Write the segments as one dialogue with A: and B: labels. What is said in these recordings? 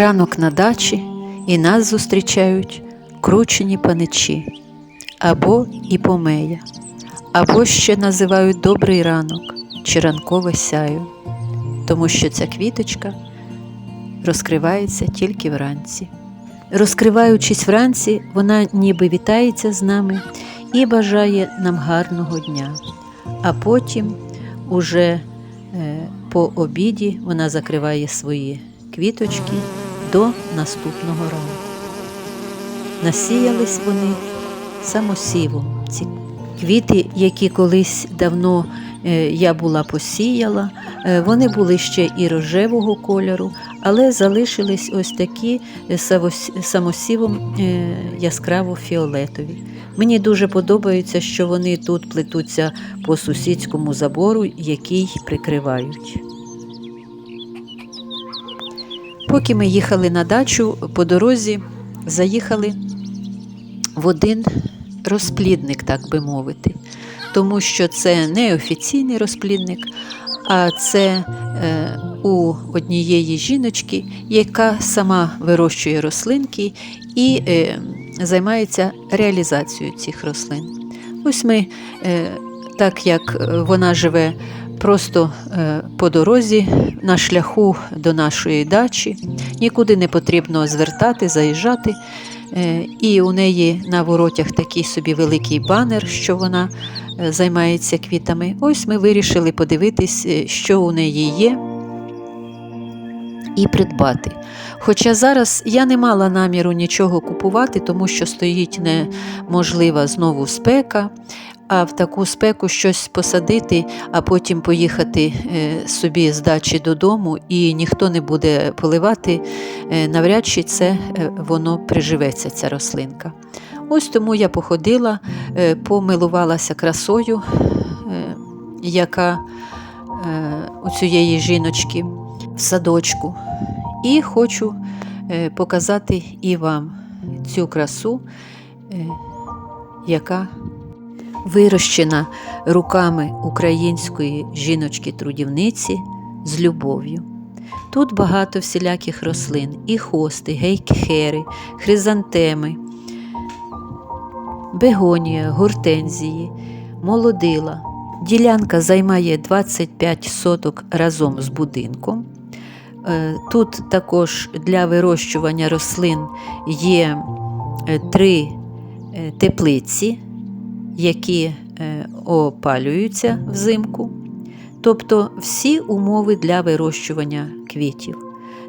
A: Ранок на дачі і нас зустрічають кручені паничі або іпомея, або ще називають добрий ранок чи ранкове сяю, тому що ця квіточка розкривається тільки вранці. Розкриваючись вранці, вона ніби вітається з нами і бажає нам гарного дня. А потім, уже е, по обіді, вона закриває свої квіточки до наступного ранку. Насіялись вони самосівом. Ці квіти, які колись давно е, я була посіяла, е, вони були ще і рожевого кольору, але залишились ось такі е, самосівом яскраво фіолетові. Мені дуже подобається, що вони тут плетуться по сусідському забору, який прикривають. Поки ми їхали на дачу, по дорозі заїхали в один розплідник, так би мовити, тому що це не офіційний розплідник, а це е, у однієї жіночки, яка сама вирощує рослинки і е, займається реалізацією цих рослин. Ось ми, е, так як вона живе просто е, по дорозі на шляху до нашої дачі, нікуди не потрібно звертати, заїжджати. Е, І у неї на воротях такий собі великий банер, що вона е, займається квітами. Ось ми вирішили подивитись, що у неї є, і придбати. Хоча зараз я не мала наміру нічого купувати, тому що стоїть неможлива знову спека. А в таку спеку щось посадити, а потім поїхати е, собі з дачі додому, і ніхто не буде поливати, е, навряд чи це е, воно приживеться, ця рослинка. Ось тому я походила, помилувалася красою, яка у цієї жіночки в садочку. І хочу показати і вам цю красу, яка вирощена руками української жіночки-трудівниці з любов'ю. Тут багато всіляких рослин, і хости, гейкхери, хризантеми, бегонія, гортензії, молодила. Ділянка займає 25 соток разом з будинком. Е, Тут також для вирощування рослин є е, три е, теплиці, які е, опалюються взимку, тобто всі умови для вирощування квітів.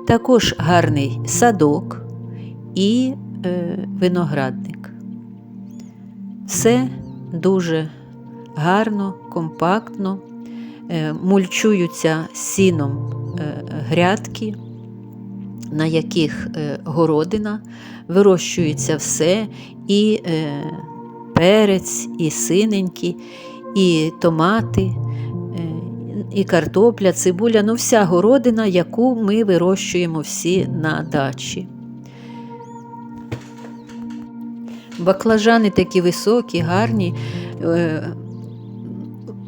A: Також гарний садок і е, виноградник. Все дуже гарно, компактно, е, мульчуються сіном грядки, на яких городина, вирощується все і е, перець, і синенькі, і томати, е, і картопля, цибуля, ну вся городина, яку ми вирощуємо всі на дачі. Баклажани такі високі, гарні, е,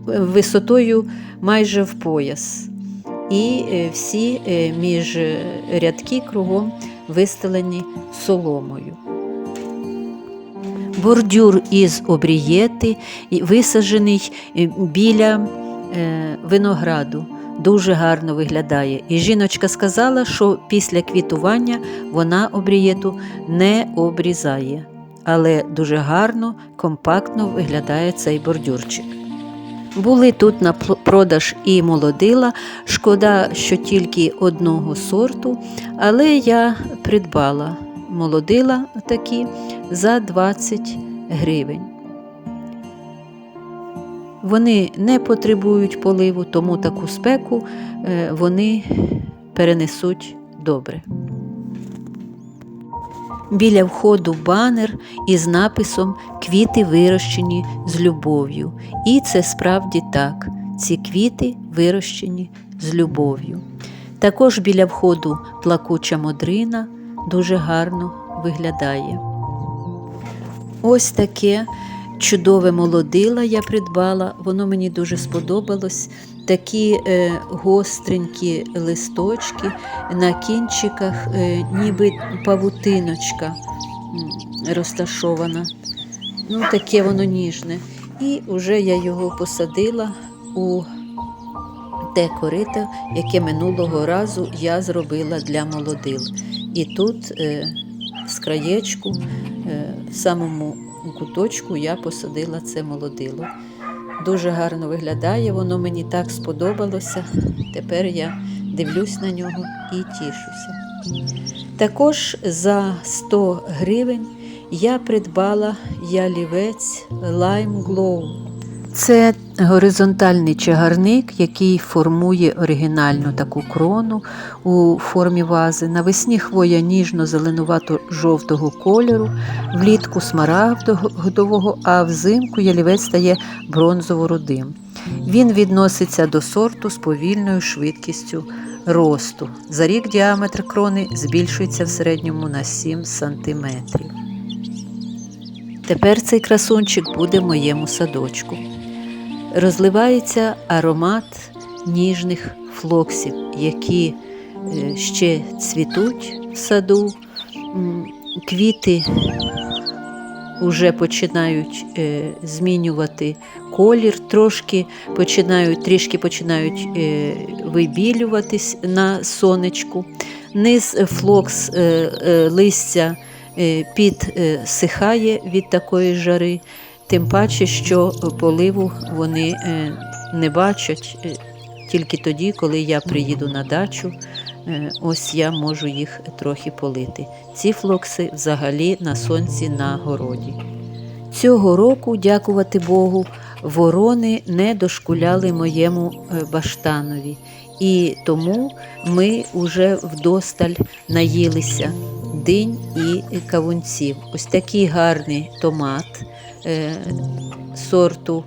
A: висотою майже в пояс. І е, всі між рядки кругом вистелені соломою. Бордюр із обрієти висаджений е, біля е, винограду. Дуже гарно виглядає. І жіночка сказала, що після квітування вона обрієту не обрізає. Але дуже гарно, компактно виглядає цей бордюрчик. Були тут на продаж і молодила, шкода, що тільки одного сорту, але я придбала молодила такі за 20 гривень. Вони не потребують поливу, тому таку спеку е, вони перенесуть добре. Біля входу банер із написом Квіти вирощені з любов'ю. І це справді так. Ці квіти вирощені з любов'ю. Також біля входу плакуча модрина дуже гарно виглядає. Ось таке чудове молодила я придбала, воно мені дуже сподобалось. такі е, гостренькі листочки, на кінчиках е, ніби павутиночка розташована. Ну, таке воно ніжне. І вже я його посадила у те корито, яке минулого разу я зробила для молодил. І тут е, з краєчку, е, в самому куточку я посадила це молодило. Дуже гарно виглядає, воно мені так сподобалося. Тепер я дивлюсь на нього і тішуся. Також за 100 гривень я придбала ялівець Lime Glow. Це горизонтальний чагарник, який формує оригінальну таку крону у формі вази. Навесні хвоя ніжно-зеленувато-жовтого кольору, влітку смарагдового, а взимку ялівець стає бронзово-рудим. Він відноситься до сорту з повільною швидкістю росту. За рік діаметр крони збільшується в середньому на 7 см. Тепер цей красунчик буде в моєму садочку. Розливається аромат ніжних флоксів, які е, ще цвітуть в саду. Квіти вже починають е, змінювати колір, трошки починають, трішки починають е, вибілюватись на сонечку. Низ флокс листя підсихає від такої жари, тим паче, що поливу вони е, не бачать е, тільки тоді, коли я приїду на дачу. е, Ось я можу їх трохи полити. Ці флокси взагалі на сонці на городі. Цього року, дякувати Богу, ворони не дошкуляли моєму баштанові. І тому ми вже вдосталь наїлися динь і кавунців. Ось такий гарний томат сорту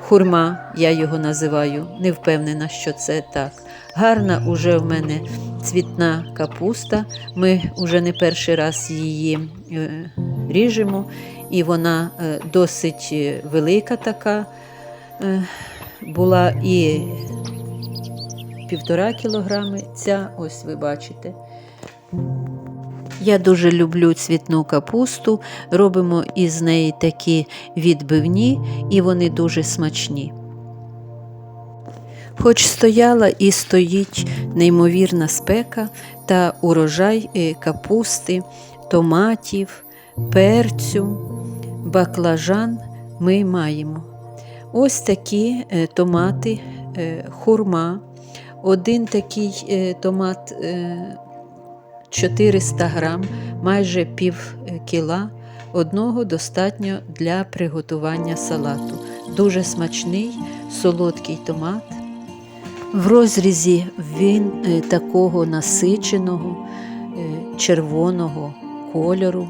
A: хурма, я його називаю. Не впевнена, що це так. Гарна уже в мене цвітна капуста. Ми вже не перший раз її е, ріжемо, і вона е, досить е, велика така. Е, була і півтора кілограми. Ця, ось ви бачите. Я дуже люблю цвітну капусту, робимо із неї такі відбивні, і вони дуже смачні. Хоч стояла і стоїть неймовірна спека та урожай е, капусти, томатів, перцю, баклажан ми маємо. Ось такі е, томати, е, хурма. Один такий томат 400 грам, майже пів е, кіла. Одного достатньо для приготування салату. Дуже смачний, солодкий томат. В розрізі він е, такого насиченого, е, червоного кольору,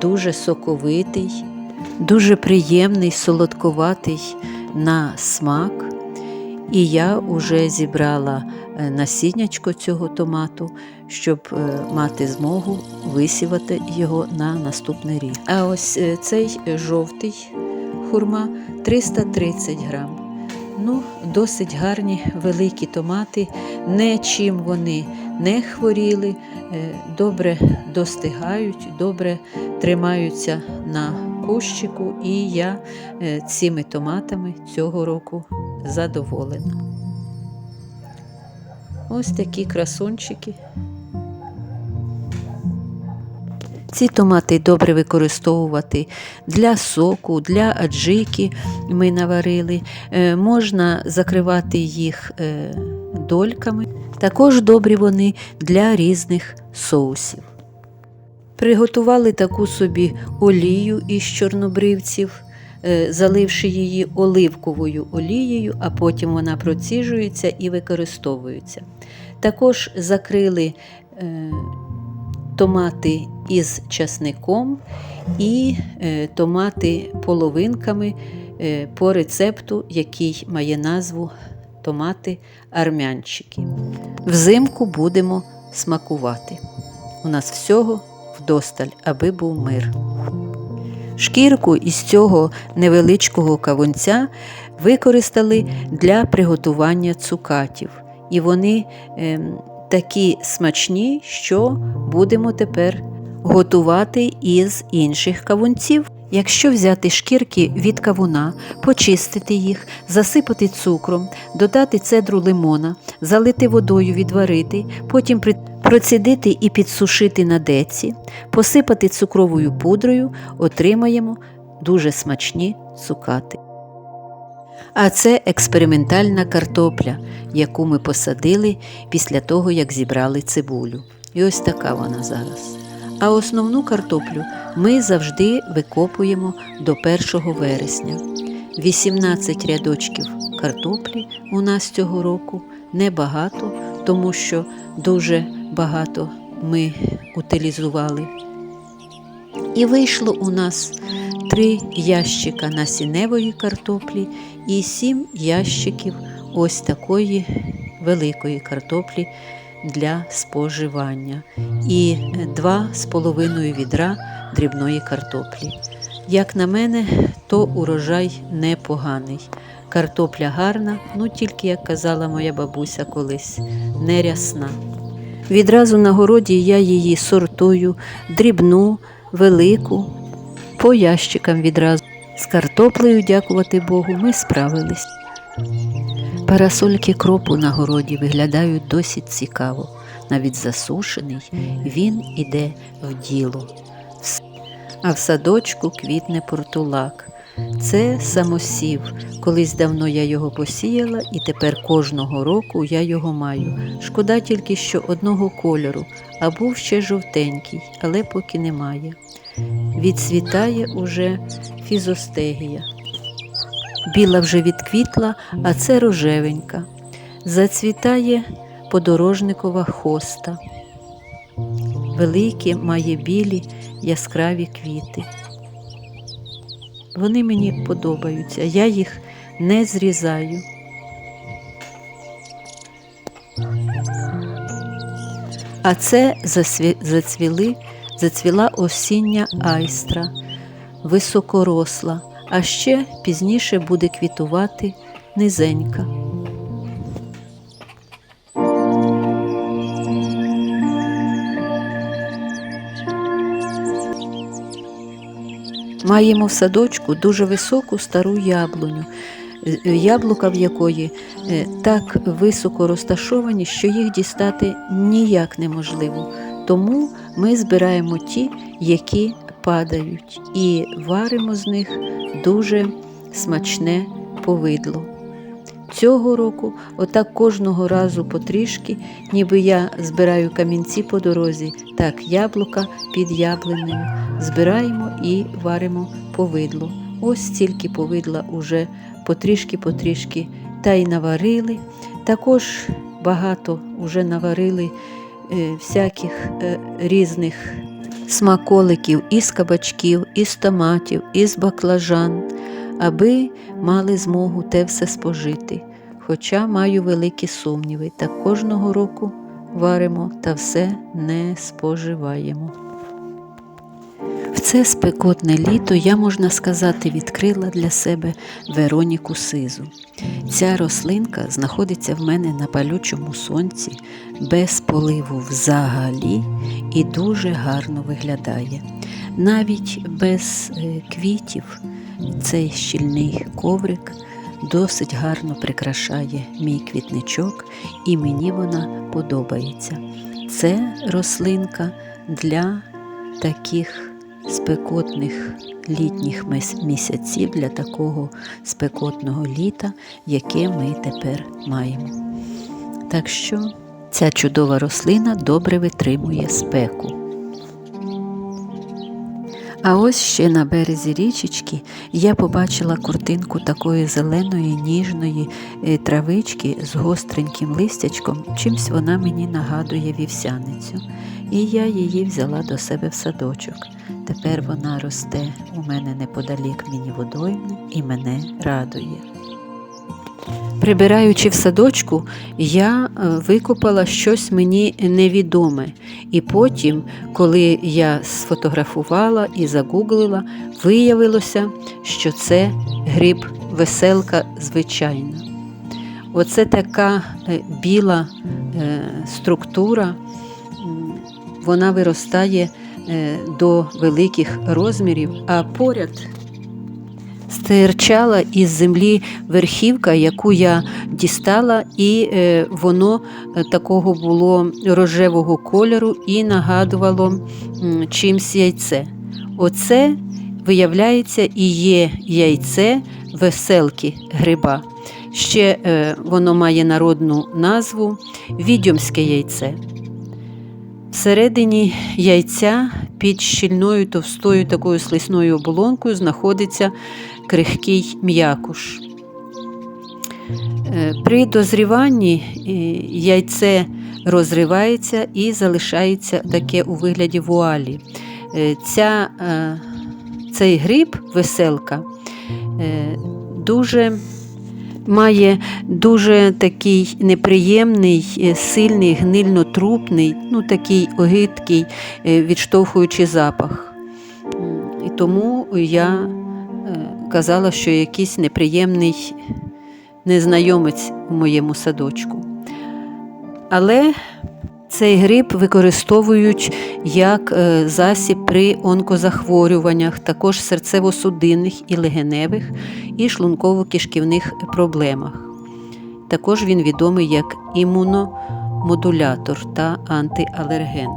A: дуже соковитий, дуже приємний, солодковатий на смак. І я вже зібрала насіннячко цього томату, щоб е, мати змогу висівати його на наступний рік. А ось е, цей жовтий хурма 330 грам. Ну, досить гарні великі томати, не чим вони не хворіли, е, добре достигають, добре тримаються на кущику, і я цими томатами цього року задоволена. Ось такі красунчики. Ці томати добре використовувати для соку, для аджики ми наварили. Е, можна закривати їх е, дольками. Також добрі вони для різних соусів. Приготували таку собі олію із чорнобривців, е, заливши її оливковою олією, а потім вона проціжується і використовується. Також закрили томати із часником і е, томати половинками е, по рецепту, який має назву томати армянчики. Взимку будемо смакувати. У нас всього вдосталь, аби був мир. Шкірку із цього невеличкого кавунця використали для приготування цукатів. І вони ем, такі смачні, що будемо тепер готувати із інших кавунців. Якщо взяти шкірки від кавуна, почистити їх, засипати цукром, додати цедру лимона, залити водою, відварити, потім процідити і підсушити на деці, посипати цукровою пудрою, отримаємо дуже смачні цукати. А це експериментальна картопля, яку ми посадили після того, як зібрали цибулю. І ось така вона зараз. А основну картоплю ми завжди викопуємо до 1 вересня. 18 рядочків картоплі у нас цього року небагато, тому що дуже багато ми утилізували. І вийшло у нас три ящика насінневої картоплі і сім ящиків ось такої великої картоплі для споживання, і два з половиною відра дрібної картоплі. Як на мене, то урожай непоганий. Картопля гарна, ну тільки, як казала моя бабуся колись, не рясна. Відразу на городі я її сортую, дрібну, велику, по ящикам відразу. З картоплею, дякувати Богу, ми справились. Парасольки кропу на городі виглядають досить цікаво. Навіть засушений, він іде в діло. А в садочку квітне портулак. Це самосів. Колись давно я його посіяла, і тепер кожного року я його маю. Шкода тільки, що одного кольору, а був ще жовтенький, але поки немає. Відцвітає уже фізостегія. Біла вже відквітла, а це рожевенька. Зацвітає подорожникова хоста. Великі має білі яскраві квіти. Вони мені подобаються, я їх не зрізаю. А це зацвіли, зацвіла осіння айстра, високоросла, а ще пізніше буде квітувати низенька. Маємо в садочку дуже високу стару яблуню, е, яблука в якої е, так високо розташовані, що їх дістати ніяк неможливо. Тому ми збираємо ті, які падають, і варимо з них дуже смачне повидло. Цього року, отак кожного разу потрішки, ніби я збираю камінці по дорозі, так яблука під яблунею, збираємо і варимо повидло. Ось стільки повидла уже потрішки-потрішки та й наварили. Також багато вже наварили всяких е, різних смаколиків із кабачків, із томатів, із баклажан, аби мали змогу те все спожити. Хоча маю великі сумніви, та кожного року варимо та все не споживаємо. Це спекотне літо я, можна сказати, відкрила для себе Вероніку Сизу. Ця рослинка знаходиться в мене на палючому сонці, без поливу взагалі і дуже гарно виглядає. Навіть без е, квітів цей щільний коврик досить гарно прикрашає мій квітничок, і мені вона подобається. Це рослинка для таких спекотних літніх місяців, для такого спекотного літа, яке ми тепер маємо. Так що ця чудова рослина добре витримує спеку. А ось ще на березі річечки я побачила куртинку такої зеленої ніжної е, травички з гостреньким листячком. Чимсь вона мені нагадує вівсяницю. І я її взяла до себе в садочок. Тепер вона росте у мене неподалік мені водойми і мене радує. Прибираючи в садочку, я е, викопала щось мені невідоме. І потім, коли я сфотографувала і загуглила, виявилося, що це гриб веселка звичайна. Оце така е, біла е, структура, вона виростає до великих розмірів, а поряд стирчала із землі верхівка, яку я дістала, і е, воно е, такого було рожевого кольору і нагадувало чимсь яйце. Оце, виявляється, і є яйце веселки гриба. Ще е, воно має народну назву відьомське яйце. Всередині яйця під щільною товстою такою слисною оболонкою знаходиться крихкий м'якуш. Е, При дозріванні е, яйце розривається і залишається таке у вигляді вуалі. Е, Ця, цей гриб, веселка, дуже має дуже такий неприємний, е, сильний, гнильно-трупний, ну такий огидкий, е, відштовхуючий запах. І тому я е, казала, що якийсь неприємний незнайомець у моєму садочку. Але цей гриб використовують як е, засіб при онкозахворюваннях, також серцево-судинних і легеневих, і шлунково-кишківних проблемах. Також він відомий як імуномодулятор та антиалерген.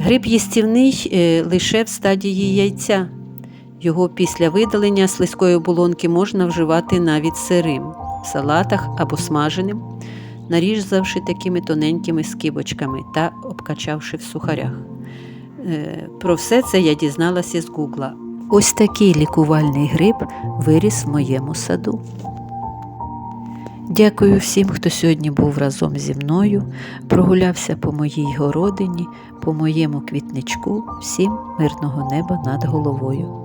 A: Гриб їстівний е, лише в стадії яйця. Його після видалення слизької оболонки можна вживати навіть сирим, в салатах або смаженим, нарізавши такими тоненькими скибочками та обкачавши в сухарях. Е, Про все це я дізналася з Гугла. Ось такий лікувальний гриб виріс в моєму саду. Дякую всім, хто сьогодні був разом зі мною, прогулявся по моїй городині, по моєму квітничку. Всім мирного неба над головою.